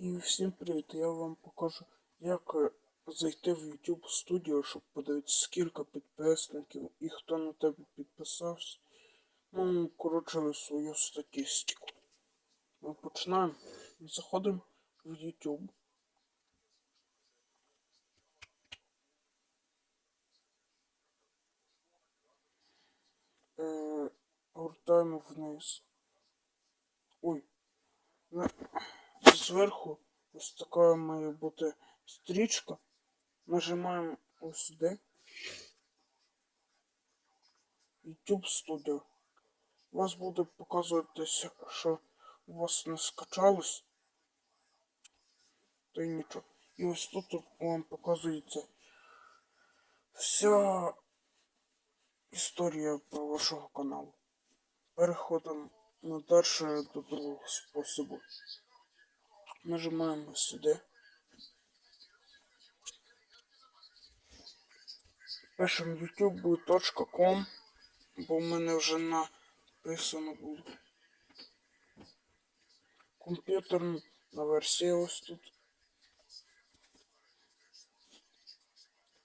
І всім привіт! Я вам покажу, як е, зайти в YouTube Studio, щоб подивитися, скільки підписників і хто на тебе підписався. Ну, коротше, свою статистику. Ми починаємо. Заходимо в YouTube. Е, гортаємо вниз. Ой. Зверху ось така має бути стрічка. Нажимаємо ось сюди. YouTube Studio. Вас буде показуватися, що у вас не скачалось. То й нічого. І ось тут вам показується вся історія про вашого каналу. Переходимо на далі до другого способу. Нажимаємо сюди. Пишемо youtube.com, бо в мене вже написано було. Комп'ютерна версія ось тут.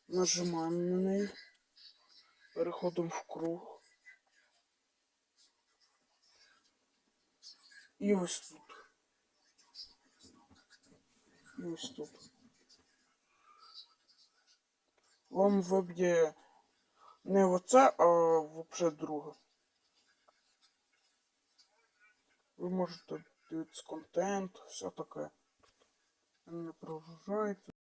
Нажимаємо на неї. Переходимо в круг. І ось тут. Ось тут. Вам виб'є не оце, а взагалі друге. Ви можете дивитися контент, все таке. Не прогружається.